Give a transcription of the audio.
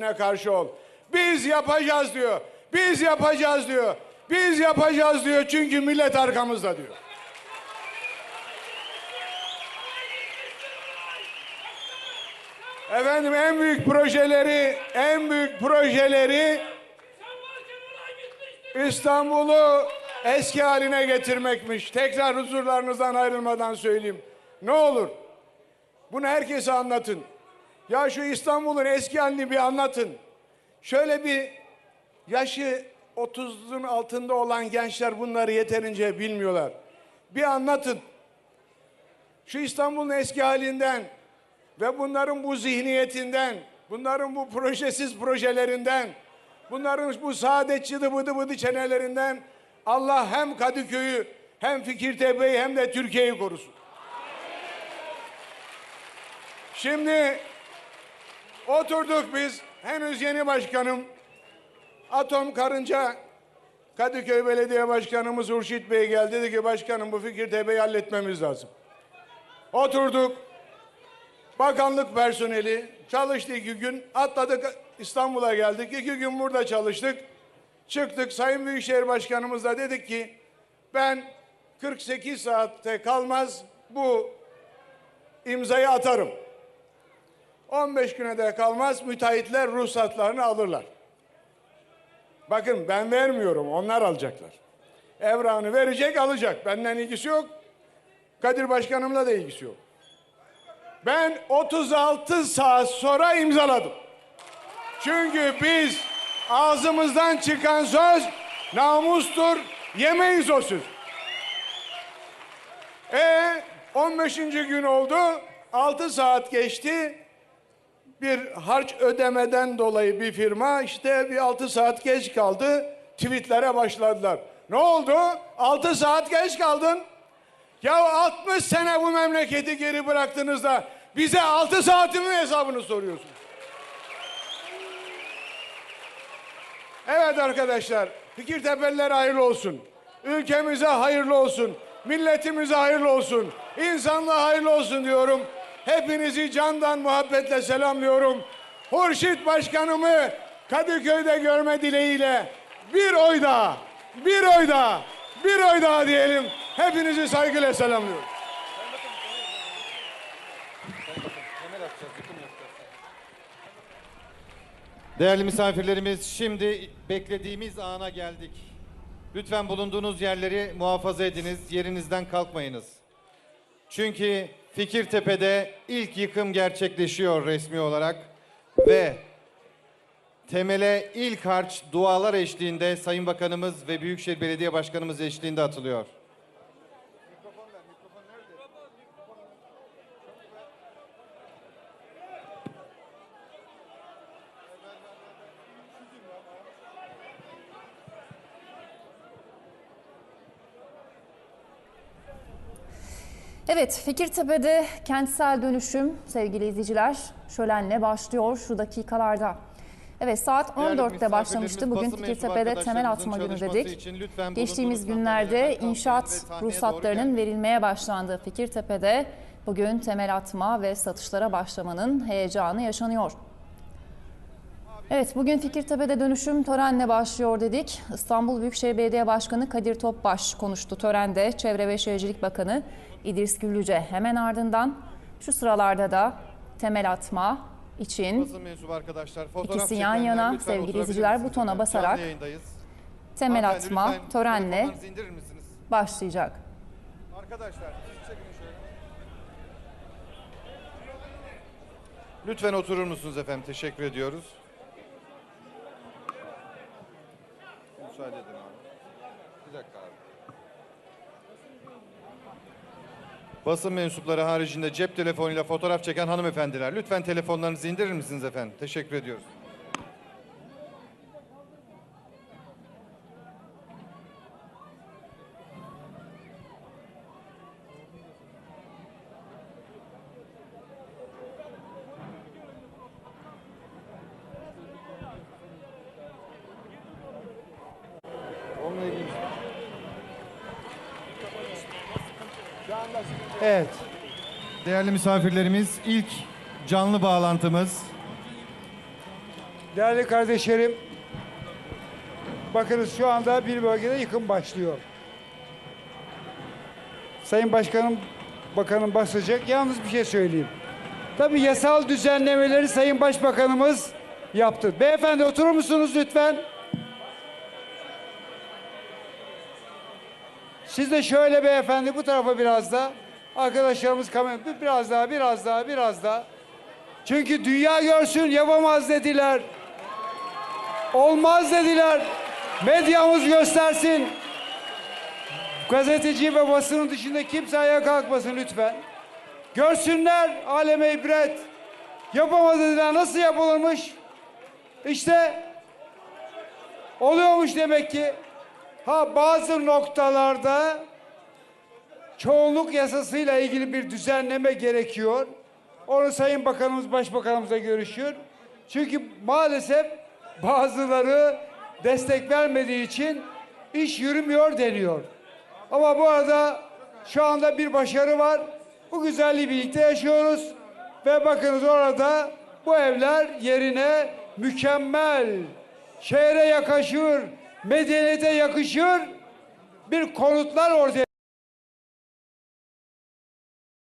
karşı ol. Biz yapacağız diyor. Biz yapacağız diyor. Biz yapacağız diyor çünkü millet arkamızda diyor. Efendim en büyük projeleri, en büyük projeleri İstanbul'u eski haline getirmekmiş. Tekrar huzurlarınızdan ayrılmadan söyleyeyim. Ne olur bunu herkese anlatın. Ya şu İstanbul'un eski halini bir anlatın. Şöyle bir yaşı 30'un altında olan gençler bunları yeterince bilmiyorlar. Bir anlatın. Şu İstanbul'un eski halinden ve bunların bu zihniyetinden, bunların bu projesiz projelerinden, bunların bu saadetçi bıdı bıdı çenelerinden Allah hem Kadıköy'ü hem Fikirtepe'yi hem de Türkiye'yi korusun. Şimdi oturduk biz. Henüz yeni başkanım. Atom Karınca Kadıköy Belediye Başkanımız Urşit Bey geldi. Dedi ki başkanım bu Fikirtepe'yi halletmemiz lazım. Oturduk. Bakanlık personeli çalıştı iki gün. Atladık İstanbul'a geldik. İki gün burada çalıştık. Çıktık. Sayın Büyükşehir Başkanımız da dedik ki ben 48 saatte kalmaz bu imzayı atarım. 15 güne de kalmaz müteahhitler ruhsatlarını alırlar. Bakın ben vermiyorum onlar alacaklar. Evrağını verecek alacak. Benden ilgisi yok. Kadir Başkanımla da ilgisi yok. Ben 36 saat sonra imzaladım. Çünkü biz ağzımızdan çıkan söz namustur, yemeyiz o söz. E 15. gün oldu, 6 saat geçti. Bir harç ödemeden dolayı bir firma işte bir 6 saat geç kaldı. Tweetlere başladılar. Ne oldu? 6 saat geç kaldın. Ya 60 sene bu memleketi geri bıraktınız da bize 6 saatin mi hesabını soruyorsun? Evet arkadaşlar, Fikirtepe'liler hayırlı olsun. Ülkemize hayırlı olsun. Milletimize hayırlı olsun. İnsanlığa hayırlı olsun diyorum. Hepinizi candan muhabbetle selamlıyorum. Hurşit Başkanımı Kadıköy'de görme dileğiyle bir oy daha, bir oy daha, bir oy daha diyelim. Hepinizi saygıyla selamlıyorum. Değerli misafirlerimiz, şimdi beklediğimiz ana geldik. Lütfen bulunduğunuz yerleri muhafaza ediniz, yerinizden kalkmayınız. Çünkü Fikirtepe'de ilk yıkım gerçekleşiyor resmi olarak ve temele ilk harç dualar eşliğinde Sayın Bakanımız ve Büyükşehir Belediye Başkanımız eşliğinde atılıyor. Evet, Fikirtepe'de kentsel dönüşüm sevgili izleyiciler şölenle başlıyor şu dakikalarda. Evet saat Değerli 14'te başlamıştı. Bugün Fikirtepe'de temel atma günü dedik. Geçtiğimiz günlerde inşaat ruhsatlarının verilmeye başlandığı Fikirtepe'de bugün temel atma ve satışlara başlamanın heyecanı yaşanıyor. Evet bugün Fikirtepe'de dönüşüm törenle başlıyor dedik. İstanbul Büyükşehir Belediye Başkanı Kadir Topbaş konuştu törende. Çevre ve Şehircilik Bakanı İdris Güllüce hemen ardından şu sıralarda da temel atma için İkisi yan yana sevgili izleyiciler butona basarak temel atma törenle başlayacak. Arkadaşlar. Lütfen oturur musunuz efendim? Teşekkür ediyoruz. Müsaade abi. Bir dakika abi. Basın mensupları haricinde cep telefonuyla fotoğraf çeken hanımefendiler lütfen telefonlarınızı indirir misiniz efendim? Teşekkür ediyoruz. Evet. Değerli misafirlerimiz ilk canlı bağlantımız Değerli kardeşlerim, bakınız şu anda bir bölgede yıkım başlıyor. Sayın Başkanım, Bakanım basacak. Yalnız bir şey söyleyeyim. Tabii yasal düzenlemeleri Sayın Başbakanımız yaptı. Beyefendi oturur musunuz lütfen? Siz de şöyle beyefendi bu tarafa biraz da. Arkadaşlarımız kamera biraz daha, biraz daha, biraz daha. Çünkü dünya görsün yapamaz dediler. Olmaz dediler. Medyamız göstersin. Gazeteci ve basının dışında kimse ayağa kalkmasın lütfen. Görsünler aleme ibret. Yapamaz dediler. Nasıl yapılırmış? İşte oluyormuş demek ki. Ha bazı noktalarda çoğunluk yasasıyla ilgili bir düzenleme gerekiyor. Onu Sayın Bakanımız, Başbakanımızla görüşüyor. Çünkü maalesef bazıları destek vermediği için iş yürümüyor deniyor. Ama bu arada şu anda bir başarı var. Bu güzelliği birlikte yaşıyoruz. Ve bakınız orada bu evler yerine mükemmel, şehre yakışır, medeniyete yakışır bir konutlar ortaya